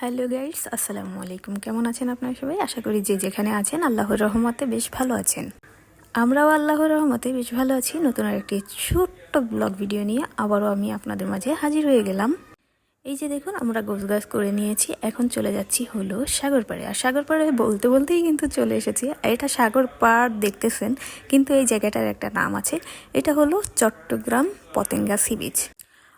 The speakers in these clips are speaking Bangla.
হ্যালো গাইডস আসসালামু আলাইকুম। কেমন আছেন আপনারা সবাই? আশা করি যে যেখানে আছেন আল্লাহর রহমতে বেশ ভালো আছেন। আমরাও আল্লাহর রহমতে বেশ ভালো আছি। নতুন আরেকটি ছোট্ট ব্লগ ভিডিও নিয়ে আবারও আমি আপনাদের মাঝে হাজির হয়ে গেলাম। এই যে দেখুন, আমরা গোছ গাছ করে নিয়েছি। এখন চলে যাচ্ছি হলো সাগর পাড়ে আর সাগর পাড়ে বলতে বলতেই কিন্তু চলে এসেছি। আর এটা সাগর পাড় দেখতেছেন, কিন্তু এই জায়গাটার একটা নাম আছে। এটা হলো চট্টগ্রাম পতেঙ্গা সি বিচ।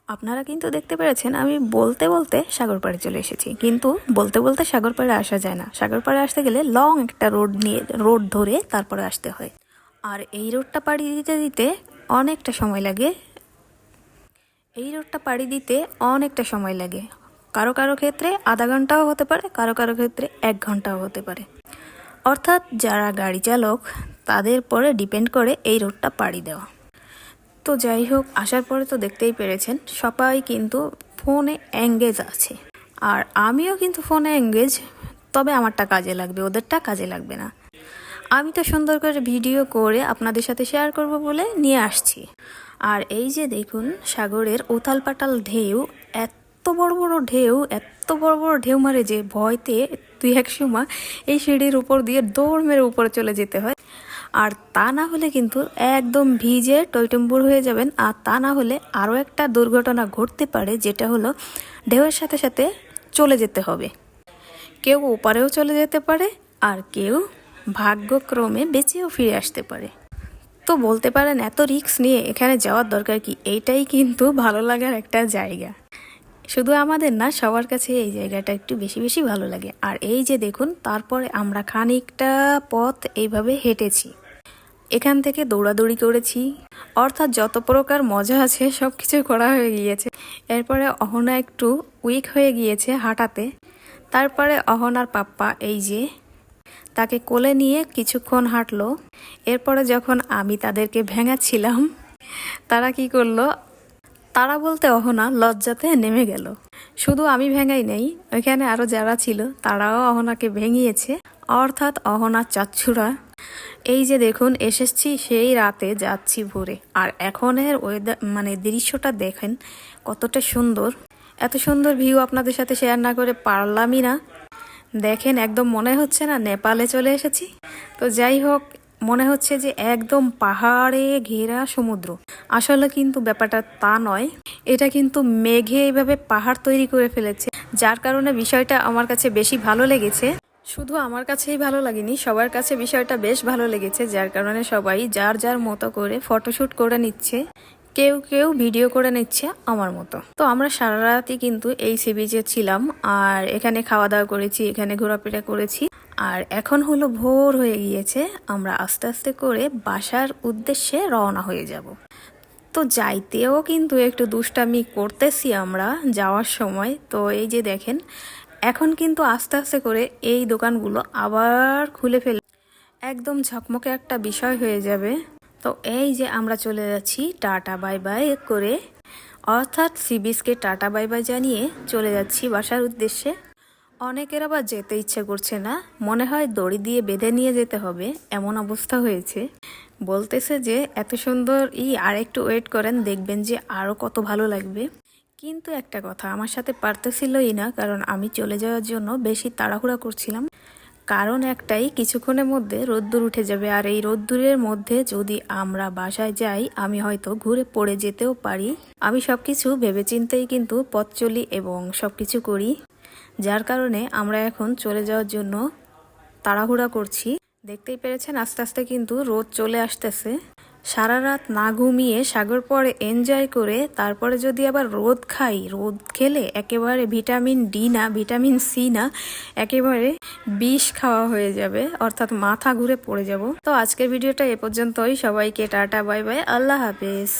আপনারা কিন্তু দেখতে পেরেছেন, আমি বলতে বলতে সাগর পাড়ে চলে এসেছি। কিন্তু বলতে বলতে সাগর পাড়ে আসা যায় না। সাগর পাড়ে আসতে গেলে লং একটা রোড নিয়ে রোড ধরে তারপরে আসতে হয়। আর এই রোডটা পাড়ি দিতে দিতে অনেকটা সময় লাগে। এই রোডটা পাড়ি দিতে অনেকটা সময় লাগে। কারও কারও ক্ষেত্রে আধা ঘন্টাও হতে পারে, কারও কারও ক্ষেত্রে এক ঘন্টাও হতে পারে। অর্থাৎ যারা গাড়ি চালক, তাদের পরে ডিপেন্ড করে এই রোডটা পাড়ি দেওয়া। তো যাই হোক, আসার পরে তো দেখতেই পেরেছেন, সবাই কিন্তু ফোনে এঙ্গেজ আছে। আর আমিও কিন্তু ফোনে এঙ্গেজ তবে আমারটা কাজে লাগবে, ওদেরটা কাজে লাগবে না। আমি তো সুন্দর করে ভিডিও করে আপনাদের সাথে শেয়ার করব বলে নিয়ে আসছি। আর এই যে দেখুন, সাগরের উথাল পাতাল ঢেউ, এত বড় বড় ঢেউ, এত বড় বড় ঢেউ মারে যে ভয়তে তুই এক সময় এই সিঁড়ির উপর দিয়ে দৌড় মেরে উপরে চলে যেতে হয়। আর তা না হলে কিন্তু একদম ভিজে টইটম্বুর হয়ে যাবেন। আর তা না হলে আরও একটা দুর্ঘটনা ঘটতে পারে, যেটা হলো ঢেউয়ের সাথে সাথে চলে যেতে হবে। কেউ ওপারেও চলে যেতে পারে আর কেউ ভাগ্যক্রমে বেঁচেও ফিরে আসতে পারে। তো বলতে পারেন, এত রিস্ক নিয়ে এখানে যাওয়ার দরকার কি? এইটাই কিন্তু ভালো লাগার একটা জায়গা। শুধু আমাদের না, সবার কাছে এই জায়গাটা একটু বেশি বেশি ভালো লাগে। আর এই যে দেখুন, তারপরে আমরা খানিকটা পথ এইভাবে হেঁটেছি। এখান থেকে দৌড়াদৌড়ি করেছি। অর্থাৎ যত প্রকার মজা আছে সব কিছু করা হয়ে গিয়েছে। এরপরে অহনা একটু উইক হয়ে গিয়েছে হাঁটাতে। তারপরে অহনার পাপ্পা এই যে, তাকে কোলে নিয়ে কিছুক্ষণ হাঁটলো। এরপরে যখন আমি তাদেরকে ভেঙাচ্ছিলাম তারা কি করল তারা বলতে অহনা লজ্জাতে নেমে গেল। শুধু আমি ভেঙাই নেই, ওইখানে আরও যারা ছিল, তারাও অহনাকে ভেঙিয়েছে। অর্থাৎ অহনা চাচ্ছুরা এই যে দেখুন, এসেছি সেই রাতে যাচ্ছি ভোরে। আর এখনের ওয়েদার মানে দৃশ্যটা দেখেন কতটা সুন্দর। এত সুন্দর ভিউ আপনাদের সাথে শেয়ার না করে পারলামই না। দেখেন, একদম মনে হচ্ছে না নেপালে চলে এসেছি। তো যাই হোক মনে হচ্ছে যে একদম পাহাড়ে ঘেরা সমুদ্র। আসলে কিন্তু ব্যাপারটা তা নয়। এটা কিন্তু মেঘে এইভাবে পাহাড় তৈরি করে ফেলেছে, যার কারণে বিষয়টা আমার কাছে বেশি ভালো লেগেছে। শুধু আমার কাছেই ভালো লাগেনি, সবার কাছে বিষয়টা বেশ ভালো লেগেছে, যার কারণে সবাই যার যার মতো করে ফটোশ্যুট করে নিচ্ছে। কেউ কেউ ভিডিও করে নিচ্ছে আমার মতো। তো আমরা সারা রাতই কিন্তু এই সি বিচে ছিলাম, আর এখানে খাওয়া দাওয়া করেছি, এখানে ঘোরাফেরা করেছি। আর এখন হলো ভোর হয়ে গিয়েছে, আমরা আস্তে আস্তে করে বাসার উদ্দেশ্যে রওনা হয়ে যাব। তো যাইতেও কিন্তু একটু দুষ্টামি করতেছি আমরা যাওয়ার সময়। তো এই যে দেখেন, এখন কিন্তু আস্তে আস্তে করে এই দোকানগুলো আবার খুলে ফেলে একদম ঝকমকে একটা বিষয় হয়ে যাবে। তো এই যে আমরা চলে যাচ্ছি টাটা বাই বাই করে। অর্থাৎ সিবিসকে টাটা বাই বাই জানিয়ে চলে যাচ্ছি বাসার উদ্দেশ্যে। অনেকের আবার যেতে ইচ্ছে করছে না। মনে হয় দড়ি দিয়ে বেঁধে নিয়ে যেতে হবে, এমন অবস্থা হয়েছে। বলতেছে যে, এত সুন্দর ই আর একটু ওয়েট করেন, দেখবেন যে আরও কত ভালো লাগবে। কিন্তু একটা কথা, আমার সাথে পারতেছিলই না, কারণ আমি চলে যাওয়ার জন্য বেশি তাড়াহুড়া করছিলাম। কারণ একটাই, কিছুক্ষণের মধ্যে রোদ্দুর উঠে যাবে। আর এই রোদ্দুরের মধ্যে যদি আমরা বাসায় যাই, আমি হয়তো ঘুরে পড়ে যেতেও পারি। আমি সবকিছু ভেবেচিন্তেই কিন্তু পথ চলি এবং সব কিছু করি। যার কারণে আমরা এখন চলে যাওয়ার জন্য তাড়াহুড়া করছি। দেখতেই পেরেছেন, আস্তে আস্তে কিন্তু রোদ চলে আসতেছে। সারা রাত না ঘুমিয়ে সাগর পরে এনজয় করে তারপরে যদি আবার রোদ খাই, রোদ খেলে একেবারে ভিটামিন ডি না, ভিটামিন সি না, একেবারে বিষ খাওয়া হয়ে যাবে, অর্থাৎ মাথা ঘুরে পড়ে যাব। তো আজকের ভিডিওটা এ পর্যন্তই। সবাইকে টাটা, বাই বাই, আল্লাহ হাফেজ।